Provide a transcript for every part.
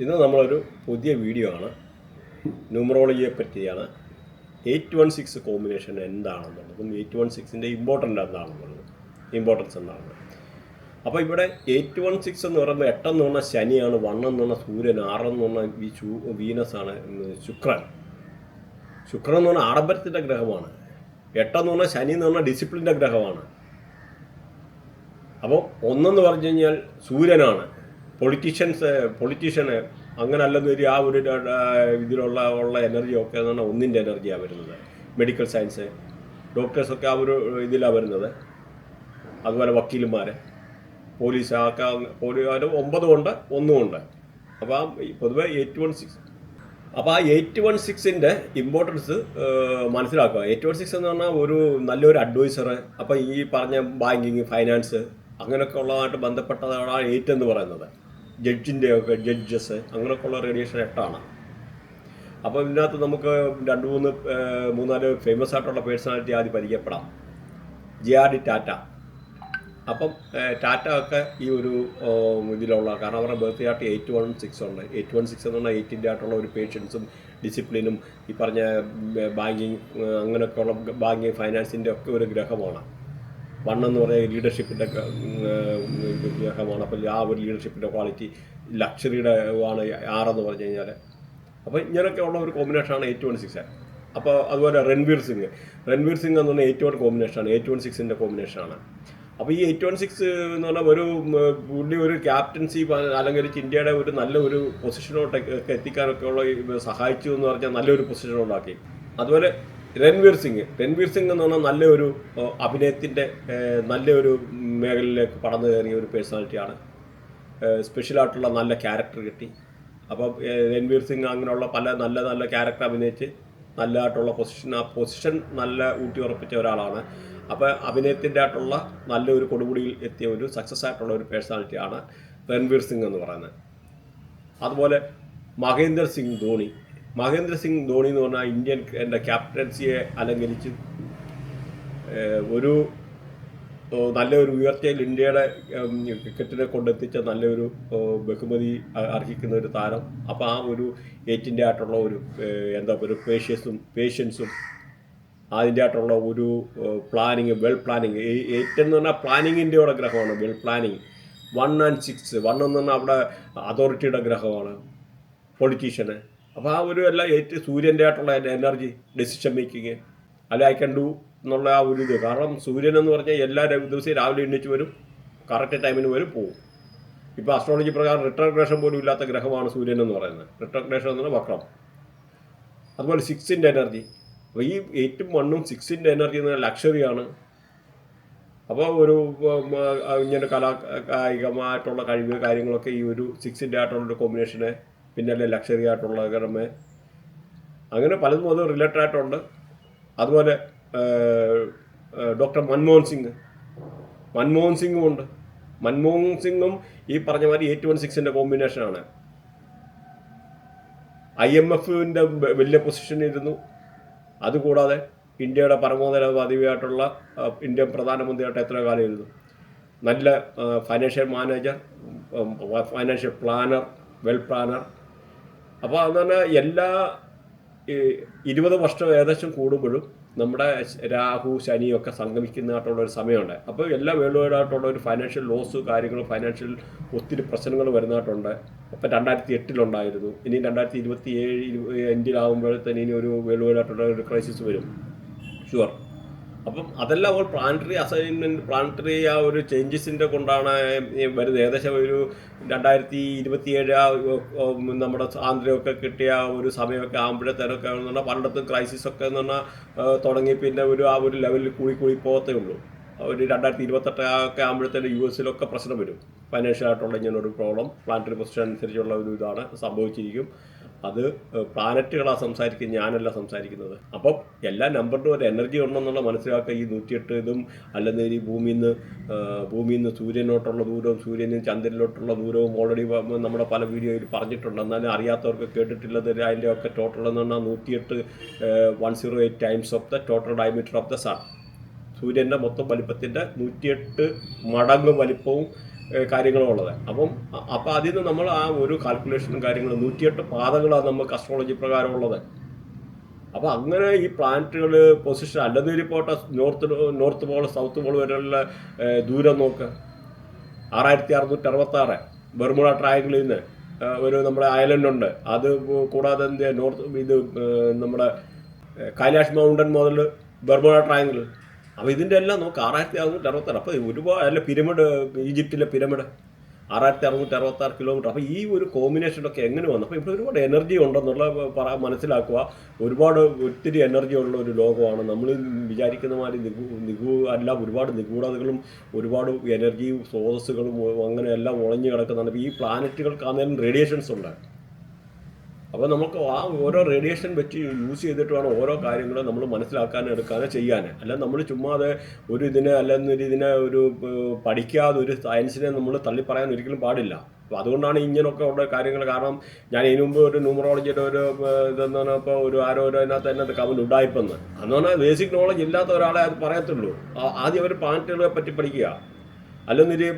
ഇന്ന് നമ്മളൊരു പുതിയ വീഡിയോ ആണ്. ന്യൂമറോളജിയെ പറ്റിയാണ്. എയ്റ്റ് വൺ സിക്സ് കോമ്പിനേഷൻ എന്താണെന്നുള്ളതും എയ്റ്റ് വൺ സിക്സിന്റെ ഇമ്പോർട്ടന്റ് എന്താണെന്നുള്ളത് ഇമ്പോർട്ടൻസ് എന്താണ്. അപ്പോൾ ഇവിടെ എയ്റ്റ് വൺ സിക്സ് എന്ന് പറയുമ്പോൾ എട്ടെന്ന് പറഞ്ഞാൽ ശനിയാണ് വൺ എന്ന് പറഞ്ഞാൽ സൂര്യൻ ആറെന്ന് പറഞ്ഞാൽ ചൂ വീനസ് ആണ് ശുക്രൻ. ശുക്രൻ എന്ന് പറഞ്ഞാൽ ആഡംബരത്തിന്റെ ഗ്രഹമാണ്. എട്ടെന്ന് പറഞ്ഞാൽ ശനി എന്ന് പറഞ്ഞാൽ ഡിസിപ്ലിന്റെ ഗ്രഹമാണ്. അപ്പോൾ ഒന്നെന്ന് പറഞ്ഞു കഴിഞ്ഞാൽ സൂര്യനാണ്. പൊളിറ്റീഷ്യൻസ് പൊളിറ്റീഷ്യന് അങ്ങനെ അല്ലെന്നൊരു ആ ഒരു ഇതിലുള്ള ഉള്ള എനർജി ഒക്കെ എന്ന് പറഞ്ഞാൽ ഒന്നിന്റെ എനർജിയാണ് വരുന്നത് മെഡിക്കൽ സയൻസ് ഡോക്ടേഴ്സൊക്കെ ആ ഒരു ഇതിലാണ് വരുന്നത്. അതുപോലെ വക്കീലുമാർ പോലീസ് ഒക്കെ പോലീസുകാർ ഒമ്പതും ഉണ്ട് ഒന്നും ഉണ്ട് അപ്പോൾ ആ പൊതുവെ എയ്റ്റ് വൺ സിക്സ് അപ്പോൾ ആ എയ്റ്റ് വൺ സിക്സിന്റെ ഇമ്പോർട്ടൻസ് മനസ്സിലാക്കുക. എയ്റ്റ് വൺ സിക്സ് എന്ന് പറഞ്ഞാൽ ഒരു നല്ലൊരു അഡ്വൈസർ അപ്പോൾ ഈ പറഞ്ഞ ബാങ്കിങ് ഫൈനാൻസ് അങ്ങനെയൊക്കെ ഉള്ളതായിട്ട് ബന്ധപ്പെട്ടതാണ് എയ്റ്റ് എന്ന് പറയുന്നത്. ജഡ്ജിന്റെ ഒക്കെ ജഡ്ജസ് അങ്ങനെയൊക്കെ ഉള്ള റേഡിയേഷൻ എട്ടാണ്. അപ്പോൾ ഇതിനകത്ത് നമുക്ക് രണ്ട് മൂന്ന് മൂന്നാൽ ഫേമസ് ആയിട്ടുള്ള പേഴ്സണാലിറ്റി ആദ്യം പരിചയപ്പെടാം. J R D Tata. അപ്പം ടാറ്റ ഒക്കെ ഈ ഒരു ഇതിലുള്ള കാരണം അവരുടെ birth chart eight one six ഉണ്ട്. എയ്റ്റ് വൺ സിക്സ് എന്ന് പറഞ്ഞാൽ എയ്റ്റിന്റെ ആയിട്ടുള്ള ഒരു പേഷ്യൻസും ഡിസിപ്ലിനും ഈ പറഞ്ഞ ബാങ്കിങ് അങ്ങനെയൊക്കെയുള്ള ബാങ്കിങ് ഫൈനാൻസിന്റെ ഒക്കെ ഒരു ഗ്രഹമാണ്. വൺ എന്ന് പറയുന്ന ലീഡർഷിപ്പിന്റെ ഗ്രഹമാണ് അപ്പോൾ ആ ഒരു ലീഡർഷിപ്പിന്റെ ക്വാളിറ്റി ലക്ഷറിയുടെ ആണ് ആറെന്ന് പറഞ്ഞു കഴിഞ്ഞാൽ അപ്പോൾ ഇങ്ങനെയൊക്കെ ഉള്ള ഒരു കോമ്പിനേഷനാണ് എയ്റ്റ് വൺ സിക്സ്. അപ്പോൾ അതുപോലെ രൺവീർ സിംഗ്. രൺവീർ സിംഗ് എന്ന് പറഞ്ഞാൽ എയ്റ്റ് വൺ കോമ്പിനേഷനാണ് എയ്റ്റ് വൺ സിക്സിന്റെ കോമ്പിനേഷനാണ് അപ്പോൾ ഈ എയ്റ്റ് വൺ സിക്സ് എന്ന് പറഞ്ഞാൽ ഒരു പുള്ളി ഒരു ക്യാപ്റ്റൻസി അലങ്കരിച്ച് ഇന്ത്യയുടെ ഒരു നല്ല ഒരു പൊസിഷനോട്ടൊക്കെ എത്തിക്കാനൊക്കെ ഉള്ള സഹായിച്ചു എന്ന് പറഞ്ഞാൽ നല്ലൊരു പൊസിഷൻ ഉണ്ടാക്കി. അതുപോലെ രൺവീർ സിംഗ്. രൺവീർ സിംഗ് എന്ന് പറഞ്ഞാൽ നല്ലൊരു അഭിനയത്തിന്റെ നല്ലൊരു മേഖലയിലേക്ക് പടന്നു കയറിയ ഒരു പേഴ്സണാലിറ്റിയാണ് സ്പെഷ്യലായിട്ടുള്ള നല്ല ക്യാരക്ടർ കിട്ടി. അപ്പം രൺവീർ സിംഗ് അങ്ങനെയുള്ള പല നല്ല നല്ല ക്യാരക്ടർ അഭിനയിച്ച് നല്ലതായിട്ടുള്ള പൊസിഷൻ ആ പൊസിഷൻ നല്ല ഊട്ടി ഉറപ്പിച്ച ഒരാളാണ്. അപ്പോൾ അഭിനയത്തിന്റെ ആയിട്ടുള്ള നല്ലൊരു കൊടുമുടിയിൽ എത്തിയ ഒരു സക്സസ് ആയിട്ടുള്ള ഒരു പേഴ്സണാലിറ്റിയാണ് രൺവീർ സിംഗ് എന്ന് പറയുന്നത്. അതുപോലെ മഹേന്ദ്ര സിംഗ് ധോണി. മഹേന്ദ്ര സിംഗ് ധോണി എന്ന് പറഞ്ഞാൽ ഇന്ത്യൻ എന്റെ ക്യാപ്റ്റൻസിയെ അലങ്കരിച്ച് ഒരു നല്ലൊരു ഉയർച്ചയിൽ ഇന്ത്യയുടെ ക്രിക്കറ്റിനെ കൊണ്ടെത്തിച്ച നല്ലൊരു ബഹുമതി അർഹിക്കുന്ന ഒരു താരം. അപ്പോൾ ആ ഒരു ഏറ്റിന്റെ ആയിട്ടുള്ള ഒരു എന്താ ഒരു പേഷ്യസും പേഷ്യൻസും അതിന്റെ ആയിട്ടുള്ള ഒരു പ്ലാനിങ് വെൽ പ്ലാനിങ്. ഏറ്റെന്ന് പറഞ്ഞാൽ പ്ലാനിങ്ങിന്റെ കൂടെ ഗ്രഹമാണ് well planning. One and six. One എന്ന് പറഞ്ഞാൽ അവിടെ അതോറിറ്റിയുടെ ഗ്രഹമാണ് പൊളിറ്റീഷ്യന്. അപ്പോൾ ആ ഒരു എല്ലാം ഏറ്റവും സൂര്യന്റെ ആയിട്ടുള്ള എനർജി ഡെസിഷൻ മേക്കിങ് അല്ല ഐ ക്യാൻ ഡു എന്നുള്ള ആ ഒരു ഇത്. കാരണം സൂര്യൻ എന്ന് പറഞ്ഞാൽ എല്ലാ ദിവസവും രാവിലെ എണ്ണിച്ച് വരും കറക്റ്റ് ടൈമിന് വരും പോകും ഇപ്പോൾ അസ്ട്രോളജി പ്രകാരം റിട്രോഗ്രേഷൻ പോലും ഇല്ലാത്ത ഗ്രഹമാണ് സൂര്യൻ എന്ന് പറയുന്നത്. റിട്രോഗ്രേഷൻ എന്ന് പറഞ്ഞാൽ വക്രം. അതുപോലെ സിക്സിന്റെ എനർജി അപ്പോൾ ഈ എയ്റ്റും വണ്ണും സിക്സിന്റെ എനർജി എന്ന് ലക്ഷറിയാണ് അപ്പോൾ ഒരു ഇങ്ങനെ കലാ കായികമായിട്ടുള്ള കഴിവ് കാര്യങ്ങളൊക്കെ ഈ ഒരു സിക്സിന്റെ ആയിട്ടുള്ള കോമ്പിനേഷന് പിന്നെ അല്ലെ ലക്ഷറി ആയിട്ടുള്ള കിടമ അങ്ങനെ പലതും അത് റിലേറ്റഡ് ആയിട്ടുണ്ട്. അതുപോലെ ഡോക്ടർ മൻമോഹൻ സിംഗ്. മൻമോഹൻ സിംഗും ഉണ്ട്. മൻമോഹൻ സിംഗും ഈ പറഞ്ഞ മാതിരി എയ്റ്റ് വൺ സിക്സിന്റെ കോമ്പിനേഷനാണ് ഐ എം എഫിന്റെ വലിയ പൊസിഷൻ ഇരുന്നു. അതുകൂടാതെ ഇന്ത്യയുടെ പരമോന്നത പദവിയായിട്ടുള്ള ഇന്ത്യൻ പ്രധാനമന്ത്രിയായിട്ട് എത്ര കാലം ഇരുന്നു. നല്ല financial manager financial planner well planner അപ്പോൾ അതെന്ന് പറഞ്ഞാൽ എല്ലാ ഇരുപത് വർഷം ഏകദേശം കൂടുമ്പോഴും നമ്മുടെ രാഹു ശനിയൊക്കെ സംഗമിക്കുന്നതായിട്ടുള്ള ഒരു സമയമുണ്ട്. അപ്പോൾ എല്ലാ വേൾഡ് വൈഡായിട്ടുള്ള ഒരു ഫൈനാൻഷ്യൽ ലോസ് കാര്യങ്ങൾ ഫൈനാൻഷ്യൽ ഒത്തിരി പ്രശ്നങ്ങൾ വരുന്നതായിട്ടുണ്ട്. അപ്പോൾ രണ്ടായിരത്തി എട്ടിലുണ്ടായിരുന്നു ഇനി രണ്ടായിരത്തി ഇരുപത്തി ഏഴ് എൻഡിലാകുമ്പോഴത്തേന് ഇനി ഒരു വേൾഡ് വൈഡായിട്ടുള്ള ഒരു ക്രൈസിസ് വരും. ഷുവർ അപ്പം അതെല്ലാം ഒരു പ്ലാനറ്ററി അസൈൻമെന്റ് പ്ലാനറ്ററി ആ ഒരു ചേഞ്ചസിന്റെ കൊണ്ടാണ് വരുന്നത്. ഏകദേശം ഒരു രണ്ടായിരത്തി ഇരുപത്തിയേഴ് നമ്മുടെ ആന്ധ്രയൊക്കെ കിട്ടിയ ഒരു സമയമൊക്കെ ആകുമ്പോഴത്തേനൊക്കെ എന്ന് പറഞ്ഞാൽ പലയിടത്തും ക്രൈസിസ് ഒക്കെ എന്ന് പറഞ്ഞാൽ തുടങ്ങി പിന്നെ ഒരു ആ ഒരു ലെവലിൽ കൂടി കൂടി പോകത്തേ ഉള്ളൂ. ഒരു രണ്ടായിരത്തി ഇരുപത്തെട്ട് ഒക്കെ ആകുമ്പോഴത്തേന് യു എസിലൊക്കെ പ്രശ്നം വരും. ഫൈനാൻഷ്യൽ ആയിട്ടുള്ള ഇങ്ങനെ ഒരു പ്രോബ്ലം പ്ലാനറ്ററി പൊസിഷൻ അനുസരിച്ചുള്ള ഒരു ഇതാണ് സംഭവിച്ചിരിക്കും. അത് പ്ലാനറ്റുകളാണ് സംസാരിക്കുന്നത് ഞാനല്ല സംസാരിക്കുന്നത്. അപ്പം എല്ലാ നമ്പറിനും ഒരു എനർജി ഉണ്ടെന്നുള്ള മനസ്സിലാക്കുക. ഈ നൂറ്റിയെട്ട് ഇതും അല്ലെങ്കിൽ ഈ ഭൂമിയിൽ നിന്ന് ഭൂമിയിൽ നിന്ന് സൂര്യനോട്ടുള്ള ദൂരവും സൂര്യനിൽ നിന്ന് ചന്ദ്രനിലോട്ടുള്ള ദൂരവും ഓൾറെഡി നമ്മുടെ പല വീഡിയോയിൽ പറഞ്ഞിട്ടുണ്ട്. എന്നാലും അറിയാത്തവർക്ക് കേട്ടിട്ടുള്ളത് അതിന്റെ ഒക്കെ ടോട്ടൽ എന്ന് പറഞ്ഞാൽ നൂറ്റിയെട്ട് one zero eight times of the total diameter of the sun സൂര്യന്റെ മൊത്തം വലിപ്പത്തിന്റെ നൂറ്റിയെട്ട് മടങ്ങ് വലിപ്പവും കാര്യങ്ങളും ഉള്ളത്. അപ്പം അപ്പം അതിൽ നിന്ന് നമ്മൾ ആ ഒരു കാൽക്കുലേഷനും കാര്യങ്ങളും നൂറ്റിയെട്ട് പാതകളാണ് നമുക്ക് അസ്ട്രോളജി പ്രകാരം ഉള്ളത്. അപ്പോൾ അങ്ങനെ ഈ പ്ലാനറ്റുകൾ പൊസിഷൻ അല്ലെന്നൊരു പോട്ടെ north north pole south pole വരെയുള്ള ദൂരം നോക്ക്. ആറായിരത്തി അറുന്നൂറ്റി അറുപത്താറ് ബർമുഡ ട്രയാങ്കിളിൽ നിന്ന് ഒരു നമ്മുടെ ഐലൻഡ് ഉണ്ട്. അത് കൂടാതെ നോർത്ത് ഇത് നമ്മുടെ കൈലാഷ് മൗണ്ടൻ മുതൽ ബർമുഡ ട്രയാങ്കിൾ അപ്പോൾ ഇതിന്റെ എല്ലാം നമുക്ക് ആറായിരത്തി അറുന്നൂറ്റി അറുപത്താറ്. അപ്പോൾ ഒരുപാട് അല്ല പിരമിഡ് ഈജിപ്തിലെ പിരമിഡ് ആറായിരത്തി അറുന്നൂറ്റി അറുപത്തി ആറ് കിലോമീറ്റർ. അപ്പോൾ ഈ ഒരു കോമ്പിനേഷനൊക്കെ എങ്ങനെ വന്നു? അപ്പോൾ ഇവിടെ ഒരുപാട് എനർജി ഉണ്ടെന്നുള്ള പറ മനസ്സിലാക്കുക. ഒരുപാട് ഒത്തിരി എനർജി ഉള്ള ഒരു ലോകമാണ്. നമ്മൾ വിചാരിക്കുന്ന മാതിരി നിഗൂ നിഗൂ അല്ല ഒരുപാട് നിഗൂഢതകളും ഒരുപാട് എനർജിയും സ്രോതസ്സുകളും അങ്ങനെ എല്ലാം ഉളഞ്ഞു കിടക്കുന്നുണ്ട് അപ്പോൾ ഈ പ്ലാനറ്റുകൾക്കാണെങ്കിലും റേഡിയേഷൻസ് ഉണ്ട്. അപ്പോൾ നമുക്ക് ആ ഓരോ റേഡിയേഷൻ വെച്ച് യൂസ് ചെയ്തിട്ട് വേണം ഓരോ കാര്യങ്ങളും നമ്മൾ മനസ്സിലാക്കാനും എടുക്കാനും ചെയ്യാൻ അല്ല നമ്മൾ ചുമ്മാതെ ഒരു ഇതിനെ അല്ലെന്നൊരു ഇതിനെ ഒരു പഠിക്കാതെ ഒരു സയൻസിനെ നമ്മൾ തള്ളിപ്പറയാൻ ഒരിക്കലും പാടില്ല. അപ്പോൾ അതുകൊണ്ടാണ് ഇങ്ങനെയൊക്കെ ഉള്ള കാര്യങ്ങൾ. കാരണം ഞാൻ ഇതിനു മുമ്പ് ഒരു ന്യൂമറോളജിയുടെ ഒരു ഇതെന്ന് പറഞ്ഞപ്പോൾ ഒരു ആരോ ഒരു അതിനകത്ത് അതിനകത്ത് കമന്റ് ഉണ്ടായിപ്പെന്ന്. അന്ന് പറഞ്ഞാൽ ബേസിക് നോളജ് ഇല്ലാത്ത ഒരാളെ അത് പറയത്തുള്ളൂ. ആദ്യം അവർ പ്ലാനറ്റുകളെ പറ്റി പഠിക്കുക. അല്ലെന്നൊരു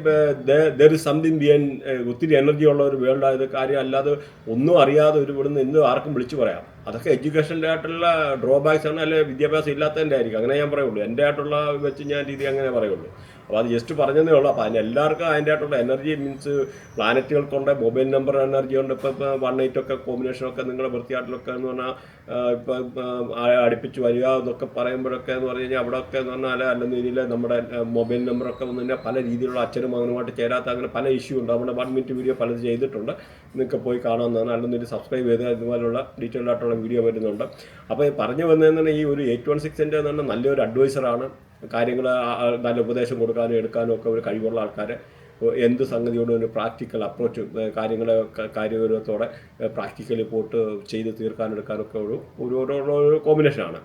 ദർ ഇസ് സംതിങ് ബിയൻ ഒത്തിരി എനർജി ഉള്ള ഒരു വേൾഡ് ആയത് കാര്യം അല്ലാതെ ഒന്നും അറിയാതെ ഒരു ഇവിടുന്ന് എന്ത് ആർക്കും വിളിച്ചു പറയാം. അതൊക്കെ എഡ്യൂക്കേഷന്റെ ആയിട്ടുള്ള ഡ്രോബാക്സ് ആണ് അല്ലെങ്കിൽ വിദ്യാഭ്യാസം ഇല്ലാത്തതിന്റെ ആയിരിക്കും. അങ്ങനെ ഞാൻ പറയുള്ളൂ. എന്റെ ആയിട്ടുള്ള വെച്ച് ഞാൻ രീതി അങ്ങനെ പറയുള്ളൂ. അപ്പോൾ അത് ജസ്റ്റ് പറഞ്ഞതേ ഉള്ളൂ. അപ്പോൾ അതിന് എല്ലാവർക്കും അതിന്റെ ആയിട്ടുള്ള എനർജി മീൻസ് പ്ലാനറ്റുകൾക്കുണ്ട് മൊബൈൽ നമ്പർ എനർജി ഉണ്ട്. ഇപ്പോൾ ഇപ്പോൾ വൺ എയ്റ്റ് ഒക്കെ കോമ്പിനേഷനൊക്കെ നിങ്ങളുടെ വൃത്തിയായിട്ടിലൊക്കെ എന്ന് പറഞ്ഞാൽ ഇപ്പം അടുപ്പിച്ച് വരിക എന്നൊക്കെ പറയുമ്പോഴൊക്കെ എന്ന് പറഞ്ഞു കഴിഞ്ഞാൽ അവിടെയൊക്കെ എന്ന് പറഞ്ഞാൽ അല്ലെന്ന രീതിയിൽ നമ്മുടെ മൊബൈൽ നമ്പറൊക്കെ വന്നു കഴിഞ്ഞാൽ പല രീതിയിലുള്ള അച്ഛനും മകനുമായിട്ട് ചേരാത്ത അങ്ങനെ പല ഇഷ്യൂ ഉണ്ട്. നമ്മുടെ വൺ മിനിറ്റ് വീഡിയോ പലത് ചെയ്തിട്ടുണ്ട്. നിങ്ങൾക്ക് പോയി കാണാവുന്നതാണ്. അല്ലെന്നൊരു സബ്സ്ക്രൈബ് ചെയ്ത് ഇതുപോലുള്ള ഡീറ്റെയിൽഡ് ആയിട്ടുള്ള വീഡിയോ വരുന്നുണ്ട്. അപ്പോൾ പറഞ്ഞു വന്നതെന്ന് പറഞ്ഞാൽ ഈ ഒരു എയ്റ്റ് വൺ സിക്സിന്റെ എന്ന് പറഞ്ഞാൽ നല്ലൊരു അഡ്വൈസറാണ് കാര്യങ്ങൾ നല്ല ഉപദേശം കൊടുക്കാനും എടുക്കാനും ഒക്കെ ഒരു കഴിവുള്ള ആൾക്കാർ എന്ത് സംഗതിയോടും ഒരു പ്രാക്ടിക്കൽ അപ്രോച്ച് കാര്യങ്ങളെ കാര്യത്തോടെ പ്രാക്ടിക്കലി പോയിട്ട് ചെയ്ത് തീർക്കാനെടുക്കാനൊക്കെ ഒരു ഒരു ഒരു കോമ്പിനേഷനാണ്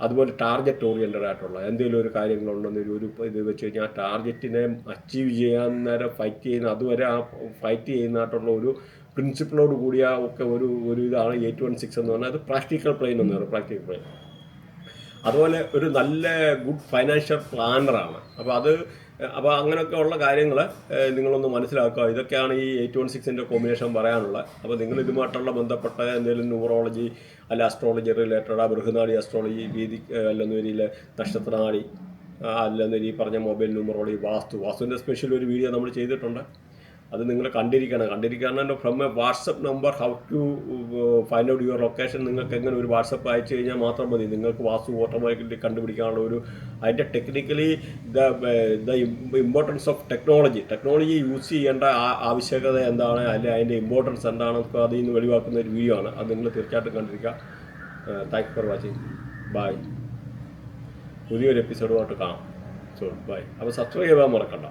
അതുപോലെ ടാർഗറ്റ് ഓറിയന്റഡ് ആയിട്ടുള്ള എന്തെങ്കിലും ഒരു കാര്യങ്ങളുണ്ടെന്ന് ഒരു ഇത് വെച്ച് കഴിഞ്ഞാൽ ടാർഗറ്റിനെ അച്ചീവ് ചെയ്യാൻ നേരം ഫൈറ്റ് ചെയ്യുന്ന അതുവരെ ആ ഫൈറ്റ് ചെയ്യുന്നതായിട്ടുള്ള ഒരു പ്രിൻസിപ്പിളോട് കൂടിയ ഒക്കെ ഒരു ഒരു ഇതാണ് എയ്റ്റ് വൺ സിക്സ് എന്ന് പറഞ്ഞാൽ അത് പ്രാക്ടിക്കൽ പ്ലെയിൻ എന്ന് പ്രാക്ടിക്കൽ പ്ലെയിൻ അതുപോലെ ഒരു നല്ല ഗുഡ് ഫൈനാൻഷ്യൽ പ്ലാനറാണ് അപ്പോൾ അത് അപ്പോൾ അങ്ങനെയൊക്കെ ഉള്ള കാര്യങ്ങൾ നിങ്ങളൊന്ന് മനസ്സിലാക്കുക. ഇതൊക്കെയാണ് ഈ എയ്റ്റ് വൺ സിക്സിന്റെ കോമ്പിനേഷൻ പറയാനുള്ളത് അപ്പോൾ നിങ്ങൾ ഇതുമായിട്ടുള്ള ബന്ധപ്പെട്ട എന്തെങ്കിലും ന്യൂറോളജി അല്ല അസ്ട്രോളജി റിലേറ്റഡ് ബൃഹനാടി അസ്ട്രോളജി രീതി അല്ലെന്ന രീതിയിൽ നക്ഷത്രനാടി അല്ലെന്നൊരു ഈ പറഞ്ഞ മൊബൈൽ ന്യൂമറോളജി വാസ്തു. വാസ്തുവിന്റെ സ്പെഷ്യൽ ഒരു വീഡിയോ നമ്മൾ ചെയ്തിട്ടുണ്ട്. അത് നിങ്ങൾ കണ്ടിരിക്കണം. കണ്ടിരിക്കണം from a WhatsApp number how to find out your location നിങ്ങൾക്ക് എങ്ങനെ ഒരു വാട്സപ്പ് അയച്ചു കഴിഞ്ഞാൽ മാത്രം മതി. നിങ്ങൾക്ക് വാസ്തു ഓട്ടോമാറ്റിക്കലി കണ്ടുപിടിക്കാനുള്ള ഒരു അതിന്റെ technically the the importance of technology technology use ചെയ്യേണ്ട ആവശ്യകത എന്താണ്? അല്ലെ അതിന്റെ ഇമ്പോർട്ടൻസ് എന്താണെന്നൊക്കെ അതിൽ നിന്ന് വെളിവാക്കുന്ന ഒരു വീഡിയോ ആണ്. അത് നിങ്ങൾ തീർച്ചയായിട്ടും കണ്ടിരിക്കുക. താങ്ക് ഫോർ വാച്ചിങ് ബൈ പുതിയൊരു എപ്പിസോഡുമായിട്ട് കാണാം. സോ ബൈ അപ്പോൾ സബ്സ്ക്രൈബ് ചെയ്യാൻ മറക്കണ്ട.